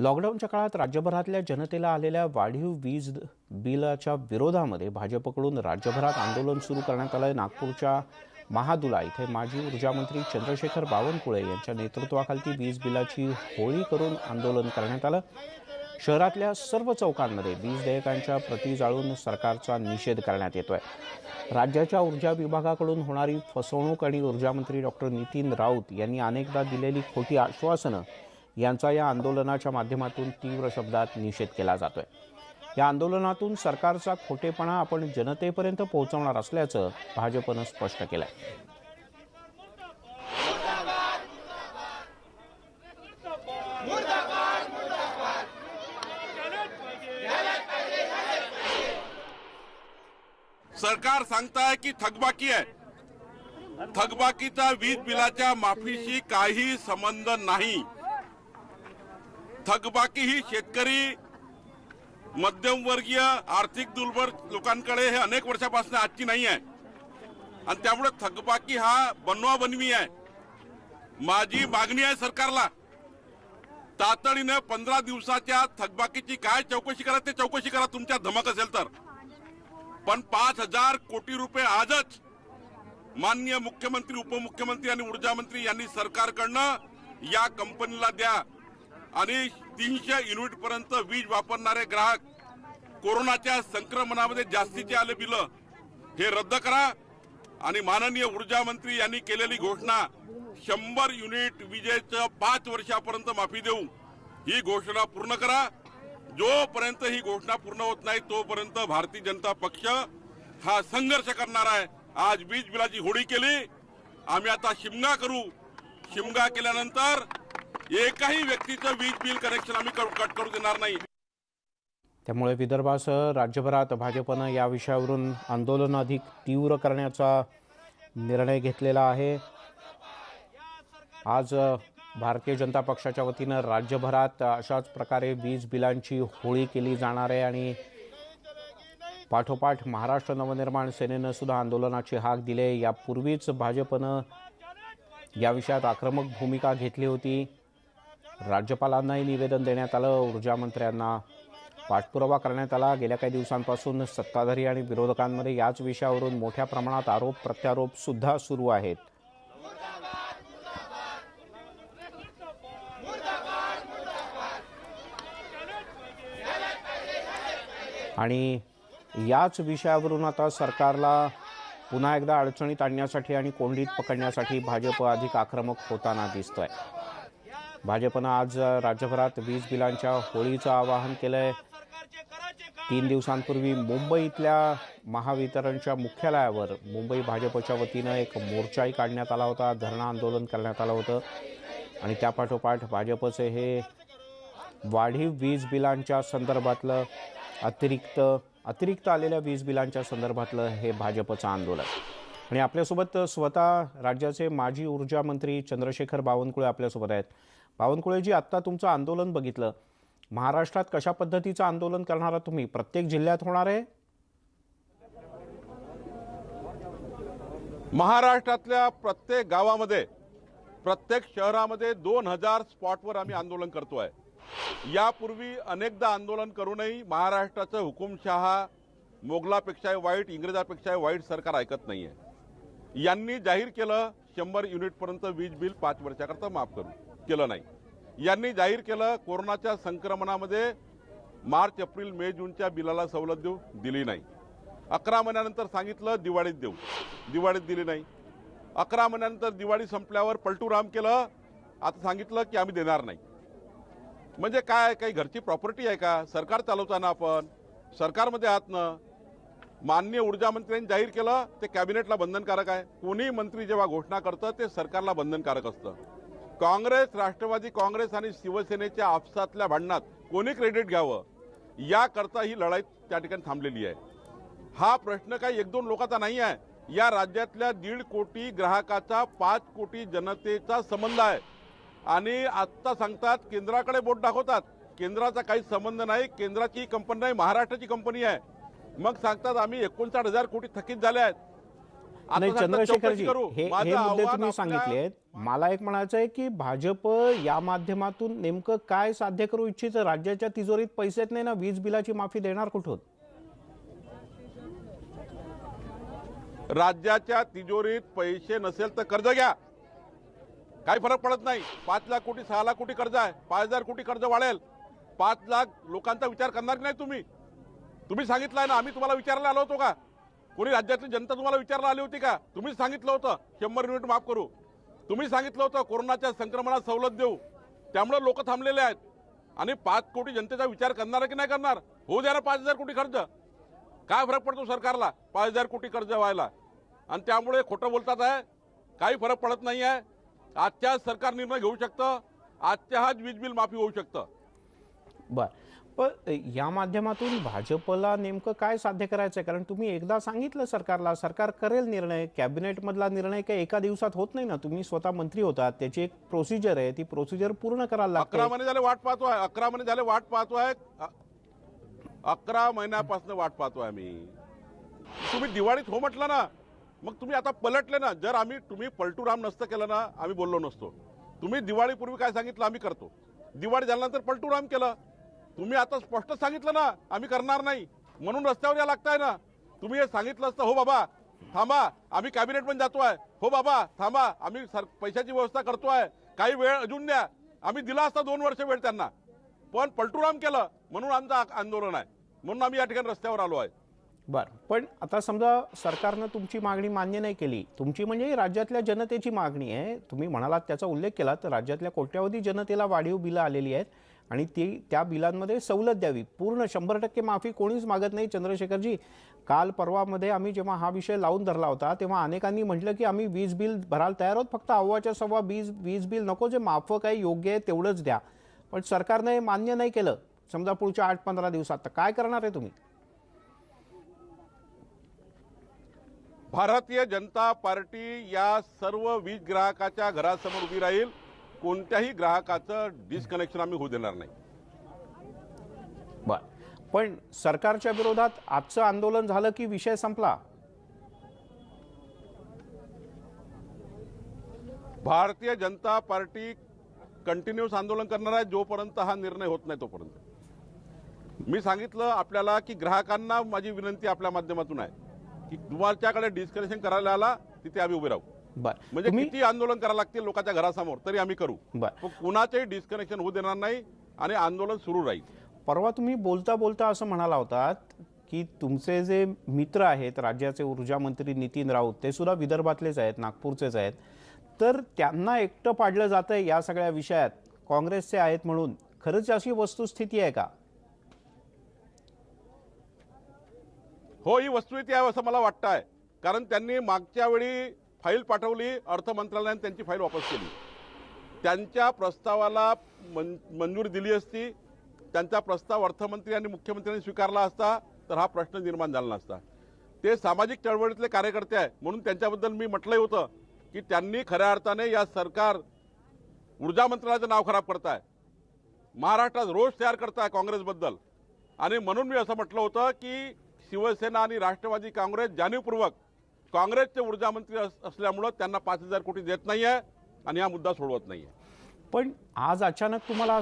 लॉकडाऊनच्या काळात राज्यभरातल्या जनतेला आलेल्या वाढीव वीज बिलाच्या विरोधामध्ये भाजपकडून राज्यभरात आंदोलन सुरू करण्यात आलं आहे नागपूरच्या महादुला इथे माजी ऊर्जामंत्री चंद्रशेखर बावनकुळे यांच्या नेतृत्वाखालती वीज बिलाची होळी करून आंदोलन करण्यात आलं. शहरातल्या सर्व चौकांमध्ये वीज देयकांच्या प्रती जाळून सरकारचा निषेध करण्यात येतोय. राज्याच्या ऊर्जा विभागाकडून होणारी फसवणूक आणि ऊर्जामंत्री डॉक्टर नितीन राऊत यांनी अनेकदा दिलेली खोटी आश्वासनं यांचा या आंदोलनाच्या माध्यमातून तीव्र शब्दात निषेध केला जातोय. या आंदोलनातून सरकारचा खोटेपणा आपण जनतेपर्यंत पोहोचवणार असल्याचं भाजपनं स्पष्ट केलंय. सरकार सांगताय की थकबाकी आहे. थकबाकीचा वीज बिलाच्या माफीशी काही संबंध नाही. थकबाकी ही शेतकरी मध्यमवर्गीय आर्थिक दुर्बल लोकांकडे हे अनेक वर्षापासून आजची नाही आहे. आणि त्यामुळे थकबाकी हा बनवा बनवी आहे. माझी मागणी आहे सरकारला तातडीने पंधरा दिवसाच्या थकबाकीची काय चौकशी करा ते चौकशी करा तुमच्या धमक असेल तर. पण पाच हजार कोटी रुपये आजच माननीय मुख्यमंत्री उपमुख्यमंत्री आणि ऊर्जा मंत्री यांनी सरकारकडनं या कंपनीला द्या. आणि तीनशे युनिट पर्यंत वीज वापरणारे ग्राहक कोरोनाच्या संक्रमणामध्ये जास्तीचे आले बिलं हे रद्द करा. आणि माननीय ऊर्जा मंत्री यांनी केलेली घोषणा शंभर युनिट विजेचं पाच वर्षापर्यंत माफी देऊ ही घोषणा पूर्ण करा. जोपर्यंत ही घोषणा पूर्ण होत नाही तोपर्यंत भारतीय जनता पक्ष हा संघर्ष करणार आहे. आज वीज बिलाची होळी केली. आम्ही आता शिमगा करू. शिमगा केल्यानंतर एकाही व्यक्तीचं वीज बिल कनेक्शन आम्ही कट करू देणार नाही. त्यामुळे विदर्भासह राज्यभरात भाजपनं या विषयावरून आंदोलन अधिक तीव्र करण्याचा निर्णय घेतलेला आहे. आज भारतीय जनता पक्षाच्या वतीनं राज्यभरात अशाच प्रकारे वीज बिलांची होळी केली जाणार आहे आणि पाठोपाठ महाराष्ट्र नवनिर्माण सेनेनं सुद्धा आंदोलनाची हाक दिली यापूर्वीच भाजपनं या विषयात आक्रमक भूमिका घेतली होती. राज्यपालांनाही निवेदन देण्यात आलं. ऊर्जामंत्र्यांना पाठपुरावा करण्यात आला. गेल्या काही दिवसांपासून सत्ताधारी आणि विरोधकांमध्ये याच विषयावरून मोठ्या प्रमाणात आरोप प्रत्यारोप सुद्धा सुरू आहेत. आणि याच विषयावरून आता सरकारला पुन्हा एकदा अडचणीत आणण्यासाठी आणि कोंडीत पकडण्यासाठी भाजप अधिक आक्रमक होताना दिसतोय. भाजपनं आज राज्यभरात वीज बिलांच्या होळीचं आवाहन केलं आहे तीन दिवसांपूर्वी मुंबईतल्या महावितरणच्या मुख्यालयावर मुंबई भाजपच्या वतीनं एक मोर्चाही काढण्यात आला होता धरणं आंदोलन करण्यात आलं होतं. आणि त्यापाठोपाठ भाजपचे हे वाढीव वीज बिलांच्या संदर्भातलं अतिरिक्त अतिरिक्त आलेल्या वीज बिलांच्या संदर्भातलं हे भाजपचं आंदोलन. आणि आपल्यासोबत स्वतः राज्याचे माजी ऊर्जा मंत्री चंद्रशेखर बावनकुळे आपल्यासोबत आहेत. बावनकुळेजी आत्ता तुमचं आंदोलन बघितलं महाराष्ट्रात कशा पद्धतीचं आंदोलन करणार तुम्ही? प्रत्येक जिल्ह्यात होणार आहे? महाराष्ट्रातल्या प्रत्येक गावामध्ये प्रत्येक शहरामध्ये दोन हजार स्पॉटवर आम्ही आंदोलन करतोय. यापूर्वी अनेकदा आंदोलन करूनही महाराष्ट्राचं हुकुमशहा मोगलापेक्षाही वाईट इंग्रजापेक्षाही वाईट सरकार ऐकत नाहीये. यांनी जाहीर केलं शंभर युनिटपर्यंत वीज बिल पाच वर्षाकरता माफ करू. केलं नाही. यांनी जाहीर केलं कोरोनाच्या संक्रमणामध्ये मार्च एप्रिल मे जूनच्या बिलाला सवलत देऊ दिली नाही. अकरा महिन्यानंतर सांगितलं दिवाळीत देऊ. दिवाळीत दिली नाही. अकरा महिन्यानंतर दिवाळी संपल्यावर पलटू राम केलं आता सांगितलं की आम्ही देणार नाही. म्हणजे काय काही घरची प्रॉपर्टी आहे का? सरकार चालवताना आपण सरकारमध्ये आहात ना माननीय ऊर्जा मंत्र्यांनी जाहीर केलं ते कॅबिनेटला बंधनकारक आहे. कोणी मंत्री जेव्हा घोषणा करतं ते सरकारला बंधनकारक असतं. काँग्रेस राष्ट्रवादी काँग्रेस आणि शिवसेनेच्या आपसातल्या भांडणात कोणी क्रेडिट घ्यावं? याकरता ही लढाई त्या ठिकाणी थांबलेली आहे. हा प्रश्न काही एक दोन लोकांचा नाही आहे. या राज्यातल्या दीड कोटी ग्राहकाचा पाच कोटी जनतेचा संबंध आहे. आणि आत्ता सांगतात केंद्राकडे बोट दाखवतात. केंद्राचा काही संबंध नाही केंद्राची कंपनी नाही महाराष्ट्राची कंपनी आहे. मग सांगतात आम्ही एकोणसाठ हजार कोटी थकीत झाले आहेत. नाही चंद्रशेखरजी. हे हे माझं मुद्दे तुम्ही सांगितले मला एक म्हणायचं आहे की भाजप या माध्यमातून नेमकं काय साध्य करू इच्छितं राज्याच्या तिजोरीत पैसेच नाही ना? वीज बिलाची माफी देणार कुठून? राज्याच्या तिजोरीत पैसे नसेल तर कर्ज घ्या. काही फरक पडत नाही. पाच लाख कोटी सहा लाख कोटी कर्ज आहे. पाच हजार कोटी कर्ज वाढेल. पाच लाख लोकांचा विचार करणार की नाही तुम्ही? तुम्ही सांगितलंय ना आम्ही तुम्हाला विचारायला आलो होतो का? कोणी राज्यातली जनता तुम्हाला विचारायला आली होती का? तुम्हीच सांगितलं होतं. शंभर युनिट माफ करू. तुम्ही सांगितलं होतं कोरोनाच्या संक्रमणात सवलत देऊ. त्यामुळे लोक थांबलेले आहेत. आणि पाच कोटी जनतेचा विचार करणार की नाही करणार? होऊ द्या ना पाच हजार कोटी खर्च. काय फरक पडतो सरकारला? पाच हजार कोटी कर्ज व्हायला. आणि त्यामुळे खोटं बोलतात आहे. काही फरक पडत नाही आहे. आजच्या सरकार निर्णय घेऊ शकतं. आजच्या हाच वीज बिल माफी होऊ शकतं. बरं. पण या माध्यमातून भाजपला नेमकं काय साध्य करायचं आहे कारण तुम्ही एकदा सांगितलं सरकारला सरकार करेल निर्णय कॅबिनेटमधला निर्णय काही एका दिवसात होत नाही ना? तुम्ही स्वतः मंत्री होतात त्याची एक प्रोसिजर आहे ती प्रोसिजर पूर्ण करायला अकरा महिने झाले वाट पाहतो आहे अकरा महिने झाले वाट पाहतो आहे अकरा महिन्यापासून वाट पाहतो आहे आम्ही. तुम्ही दिवाळीत हो म्हटलं ना मग तुम्ही आता पलटले ना जर आम्ही तुम्ही पलटूराम नसतं केलं ना आम्ही बोललो नसतो. तुम्ही दिवाळीपूर्वी काय सांगितलं आम्ही करतो. दिवाळी झाल्यानंतर पलटूराम केलं. तुम्ही आता स्पष्ट सांगितलं ना आम्ही करणार नाही. म्हणून रस्त्यावर या लागताय ना. तुम्ही हे सांगितलं असतं हो बाबा थांबा आम्ही कॅबिनेट पण जातो आहे हो बाबा थांबा आम्ही सर पैशाची व्यवस्था करतो आहे काही वेळ अजून द्या. आम्ही दिला असता दोन वर्ष वेळ त्यांना. पण पलटूराम केलं म्हणून आमचं आंदोलन आहे. म्हणून आम्ही या ठिकाणी रस्त्यावर आलो आहे. बरं पण आता समजा सरकारनं तुमची मागणी मान्य नाही केली तुमची म्हणजे राज्यातल्या जनतेची मागणी आहे. तुम्ही म्हणालात त्याचा उल्लेख केला तर राज्यातल्या कोट्यावधी जनतेला वाढीव बिलं आलेली आहेत. आणि ती त्या बिलांमध्ये सवलत द्यावी. पूर्ण शंभर टक्के माफी कोणीच मागत नाही चंद्रशेखरजी. काल परवामध्ये आम्ही जेव्हा हा विषय लावून धरला होता तेव्हा अनेकांनी म्हटलं की आम्ही वीज बिल भरायला तयार आहोत फक्त अव्वाच्या सव्वा वीज वीज बिल नको जे माफक आहे योग्य आहे तेवढंच द्या. पण सरकारने हे मान्य नाही केलं. समजा पुढच्या आठ पंधरा दिवसात. तर काय करणार आहे तुम्ही? भारतीय जनता पार्टी या सर्व वीज ग्राहकाच्या घरासमोर उभी राहील. कोणत्याही ग्राहकाचं डिस्कनेक्शन आम्ही होऊ देणार नाही. बर. पण सरकारच्या विरोधात आजचं आंदोलन झालं की विषय संपला? भारतीय जनता पार्टी कंटिन्युअस आंदोलन करणार आहे जोपर्यंत हा निर्णय होत नाही तोपर्यंत. मी सांगितलं आपल्याला की ग्राहकांना माझी विनंती आपल्या माध्यमातून आहे की तुमच्याकडे डिस्कनेक्शन करायला आला तिथे आम्ही उभे राहू. बर. म्हणजे किती आंदोलन करावं लागतील लोकांच्या घरासमोर? तरी आम्ही करू. बर. पण कुणाचंही डिस्कनेक्शन होऊ देणार नाही आणि आंदोलन सुरू राहील. परवा तुम्ही बोलता बोलता असं म्हणाला होतात की तुमचे जे मित्र आहेत राज्याचे ऊर्जा मंत्री नितीन राऊत ते सुद्धा विदर्भातलेच आहेत नागपूरचेच आहेत. तर त्यांना एकटं पाडलं जातं आहे या सगळ्या विषयात. काँग्रेसचे आहेत म्हणून. खरंच अशी वस्तुस्थिती आहे का? हो ही वस्तुस्थिती आहे असं मला वाटतं आहे कारण त्यांनी मागच्या वेळी फाईल पाठवली अर्थ मंत्रालयाने त्यांची फाईल वापस केली. त्यांच्या प्रस्तावाला मन मंजुरी दिली असती. त्यांचा प्रस्ताव अर्थमंत्री आणि मुख्यमंत्र्यांनी स्वीकारला असता तर हा प्रश्न निर्माण झाला नसता. ते सामाजिक चळवळीतले कार्यकर्ते आहे म्हणून त्यांच्याबद्दल मी म्हटलंही होतं की त्यांनी खऱ्या अर्थाने या सरकार ऊर्जा मंत्रालयाचं नाव खराब करताय. महाराष्ट्रात रोष तयार करताय काँग्रेसबद्दल. आणि म्हणून मी असं म्हटलं होतं की शिवसेना आणि राष्ट्रवादी काँग्रेस जाणीवपूर्वक काँग्रेसचे ऊर्जा मंत्री असल्यामुळं त्यांना पाच हजार कोटी देत नाही आहे आणि हा मुद्दा सोडवत नाही आहे पण आज अचानक तुम्हाला